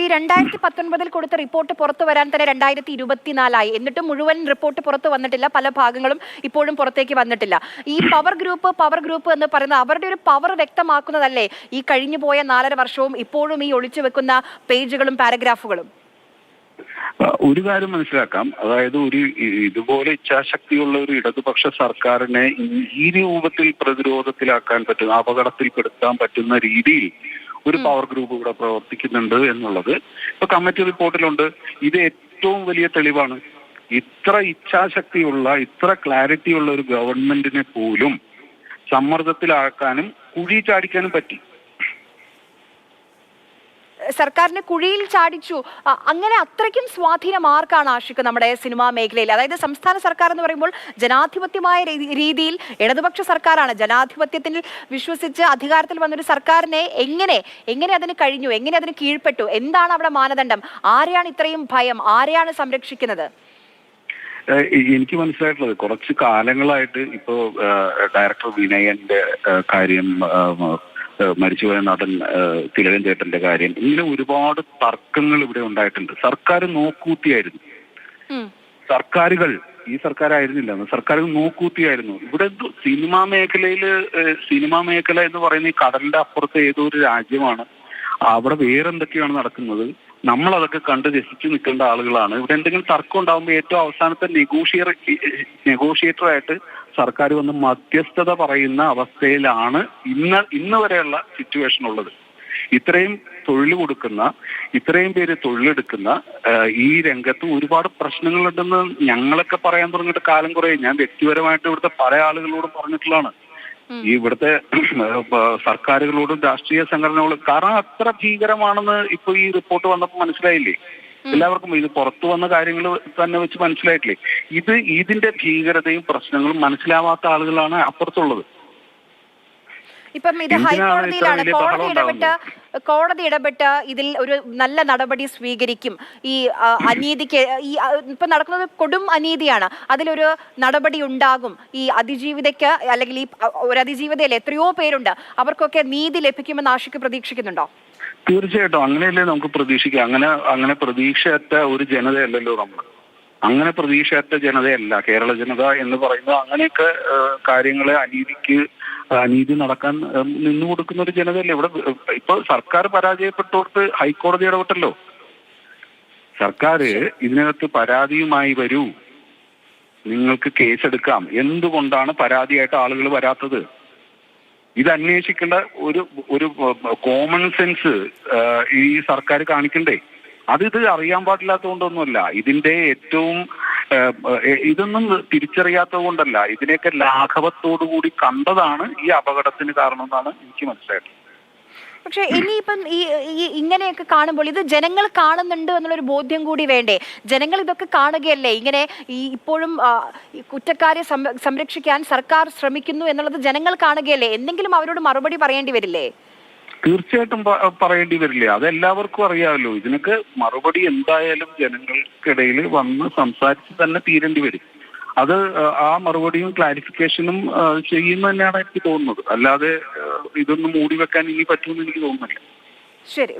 ഈ രണ്ടായിരത്തി പത്തൊൻപതിൽ കൊടുത്ത റിപ്പോർട്ട് പുറത്തു വരാൻ തന്നെ രണ്ടായിരത്തി ഇരുപത്തിനാലായി എന്നിട്ടും മുഴുവൻ റിപ്പോർട്ട് പുറത്തു വന്നിട്ടില്ല. പല ഭാഗങ്ങളും ഇപ്പോഴും പുറത്തേക്ക് വന്നിട്ടില്ല. ഈ പവർ ഗ്രൂപ്പ് പവർ ഗ്രൂപ്പ് എന്ന് പറയുന്നത് അവരുടെ ഒരു പവർ വ്യക്തമാക്കുന്നതല്ലേ ഈ കഴിഞ്ഞു പോയ നാലര വർഷവും ഇപ്പോഴും ഈ ഒളിച്ചു വെക്കുന്ന പേജുകളും പാരഗ്രാഫുകളും ഒരു കാര്യം മനസ്സിലാക്കാം. അതായത് ഒരു ഇതുപോലെ ഇച്ഛാശക്തിയുള്ള ഒരു ഇടതുപക്ഷ സർക്കാരിനെ ഈ രൂപത്തിൽ പ്രതിരോധത്തിലാക്കാൻ പറ്റുന്ന അപകടത്തിൽപ്പെടുത്താൻ പറ്റുന്ന രീതിയിൽ ഒരു പവർ ഗ്രൂപ്പ് ഇവിടെ പ്രവർത്തിക്കുന്നുണ്ട് എന്നുള്ളത്. ഇപ്പൊ കമ്മിറ്റി റിപ്പോർട്ടിലുണ്ട് ഇത് ഏറ്റവും വലിയ തെളിവാണ്. ഇത്ര ഇച്ഛാശക്തിയുള്ള ഇത്ര ക്ലാരിറ്റി ഉള്ള ഒരു ഗവൺമെന്റിനെ പോലും സമ്മർദ്ദത്തിലാക്കാനും കുഴി ചാടിക്കാനും പറ്റി. സർക്കാരിനെ കുഴിയിൽ ചാടിച്ചു. അങ്ങനെ അത്രയ്ക്കും സ്വാധീനം ആർക്കാണ് ആഷിക്ക് നമ്മുടെ സിനിമാ മേഖലയിൽ. അതായത് സംസ്ഥാന സർക്കാർ എന്ന് പറയുമ്പോൾ ജനാധിപത്യമായ രീതിയിൽ ഇടതുപക്ഷ സർക്കാരാണ്. ജനാധിപത്യത്തിൽ വിശ്വസിച്ച് അധികാരത്തിൽ വന്നൊരു സർക്കാരിനെ എങ്ങനെ എങ്ങനെ അതിന് കഴിഞ്ഞു എങ്ങനെ അതിന് കീഴ്പ്പെട്ടു എന്താണ് അവിടെ മാനദണ്ഡം ആരെയാണ് ഇത്രയും ഭയം ആരെയാണ് സംരക്ഷിക്കുന്നത്? എനിക്ക് മനസ്സിലായിട്ടുള്ളത് കുറച്ച് കാലങ്ങളായിട്ട് ഇപ്പോ ഡയറക്ടർ വിനയന്റെ കാര്യം മരിച്ചുപോയ നടൻ തിലകൻ ചേട്ടന്റെ കാര്യം. ഇങ്ങനെ ഒരുപാട് തർക്കങ്ങൾ ഇവിടെ ഉണ്ടായിട്ടുണ്ട്. സർക്കാർ നോക്കൂത്തിയായിരുന്നു. സർക്കാരുകൾ ഈ സർക്കാരായിരുന്നില്ല. ആയിരുന്നില്ല സർക്കാരുകൾ നോക്കൂത്തിയായിരുന്നു. ഇവിടെ എന്തോ സിനിമാ മേഖലയിൽ സിനിമാ മേഖല എന്ന് പറയുന്ന ഈ കടലിന്റെ അപ്പുറത്ത് ഏതോ ഒരു രാജ്യമാണ്. അവിടെ വേറെന്തൊക്കെയാണ് നടക്കുന്നത്? നമ്മൾ അതൊക്കെ കണ്ട് രസിച്ചു നിൽക്കേണ്ട ആളുകളാണ്. ഇവിടെ എന്തെങ്കിലും തർക്കം ഉണ്ടാകുമ്പോൾ ഏറ്റവും അവസാനത്തെ നെഗോഷിയർ നെഗോഷിയേറ്റർ ആയിട്ട് സർക്കാർ വന്ന് മധ്യസ്ഥത പറയുന്ന അവസ്ഥയിലാണ് ഇന്ന് ഇന്ന് വരെയുള്ള സിറ്റുവേഷൻ ഉള്ളത്. ഇത്രയും തൊഴിൽ കൊടുക്കുന്ന ഇത്രയും പേര് തൊഴിലെടുക്കുന്ന ഈ രംഗത്ത് ഒരുപാട് പ്രശ്നങ്ങളുണ്ടെന്ന് ഞങ്ങളൊക്കെ പറയാൻ തുടങ്ങിയിട്ട് കാലം കുറേ ഞാൻ വ്യക്തിപരമായിട്ട് ഇവിടുത്തെ പല ആളുകളോടും പറഞ്ഞിട്ടുള്ളതാണ്. ഈ ഇവിടുത്തെ സർക്കാരുകളോടും രാഷ്ട്രീയ സംഘടനകളും കാരണം അത്ര ഭീകരമാണെന്ന് ഇപ്പൊ ഈ റിപ്പോർട്ട് വന്നപ്പോൾ മനസ്സിലായില്ലേ? എല്ലാവർക്കും ഇത് പുറത്തു വന്ന കാര്യങ്ങൾ തന്നെ വെച്ച് മനസ്സിലായിട്ടില്ലേ? ഇത് ഇതിന്റെ ഭീകരതയും പ്രശ്നങ്ങളും മനസ്സിലാവാത്ത ആളുകളാണ് അപ്പുറത്തുള്ളത്. ഇപ്പം ഇത് ഹൈക്കോടതിയിലാണ് കോടതി ഇടപെട്ട കോടതി ഇടപെട്ട് ഇതിൽ ഒരു നല്ല നടപടി സ്വീകരിക്കും. ഈ അനീതിക്ക് ഈ ഇപ്പൊ നടക്കുന്നത് കൊടും അനീതിയാണ്. അതിലൊരു നടപടി ഉണ്ടാകും. ഈ അതിജീവിതയ്ക്ക് അല്ലെങ്കിൽ ഈ ഒരു അതിജീവിതയിൽ എത്രയോ പേരുണ്ട്. അവർക്കൊക്കെ നീതി ലഭിക്കുമെന്ന് ആശയ്ക്ക് പ്രതീക്ഷിക്കുന്നുണ്ടോ? തീർച്ചയായിട്ടും. അങ്ങനെയല്ലേ നമുക്ക് പ്രതീക്ഷിക്കാം അങ്ങനെ അങ്ങനെ പ്രതീക്ഷയറ്റ ഒരു ജനതയല്ലല്ലോ നമ്മൾ. അങ്ങനെ പ്രതീക്ഷയറ്റ ജനതയല്ല. കേരള ജനത എന്ന് പറയുന്നത് അങ്ങനെയൊക്കെ കാര്യങ്ങളെ അനീതിക്ക് അനീതി നടക്കാൻ നിന്നു കൊടുക്കുന്ന ഒരു ജനതയല്ലേ. ഇവിടെ ഇപ്പൊ സർക്കാർ പരാജയപ്പെട്ടവർക്ക് ഹൈക്കോടതി ഇടപെട്ടല്ലോ. സർക്കാർ ഇതിനകത്ത് പരാതിയുമായി വരൂ. നിങ്ങൾക്ക് കേസെടുക്കാം. എന്തുകൊണ്ടാണ് പരാതിയായിട്ട് ആളുകൾ വരാത്തത്? ഇത് അന്വേഷിക്കേണ്ട ഒരു ഒരു കോമൺ സെൻസ് ഈ സർക്കാർ കാണിക്കണ്ടേ? അത് ഇത് അറിയാൻ പാടില്ലാത്തതുകൊണ്ടൊന്നുമല്ല. ഇതിന്റെ ഏറ്റവും ഇതൊന്നും തിരിച്ചറിയാത്തത് കൊണ്ടല്ല ഇതിനെയൊക്കെ ലാഘവത്തോടു കൂടി കണ്ടതാണ് ഈ അപകടത്തിന് കാരണം എന്നാണ് എനിക്ക് മനസ്സിലായത് പക്ഷെ ഇനിയിപ്പം ഈ ഇങ്ങനെയൊക്കെ കാണുമ്പോൾ ഇത് ജനങ്ങൾ കാണുന്നുണ്ട് എന്നുള്ളൊരു ബോധ്യം കൂടി വേണ്ടേ? ജനങ്ങൾ ഇതൊക്കെ കാണുകയല്ലേ? ഇങ്ങനെ ഈ ഇപ്പോഴും കുറ്റക്കാരെ സംരക്ഷിക്കാൻ സർക്കാർ ശ്രമിക്കുന്നു എന്നുള്ളത് ജനങ്ങൾ കാണുകയല്ലേ? എന്തെങ്കിലും അവരോട് മറുപടി പറയേണ്ടി വരില്ലേ? തീർച്ചയായിട്ടും പറയേണ്ടി വരില്ല? അതെല്ലാവർക്കും അറിയാമല്ലോ ഇതിനൊക്കെ മറുപടി എന്തായാലും ജനങ്ങൾക്കിടയിൽ വന്ന് സംസാരിച്ച് തന്നെ തീരേണ്ടി വരും. അത് ആ, മറുപടിയും ക്ലാരിഫിക്കേഷനും ചെയ്യുന്നു തന്നെയാണ് എനിക്ക് തോന്നുന്നത്. അല്ലാതെ ഇതൊന്നും മൂടി വെക്കാൻ ഇനി പറ്റുമെന്ന് എനിക്ക് തോന്നുന്നില്ല. ശരി.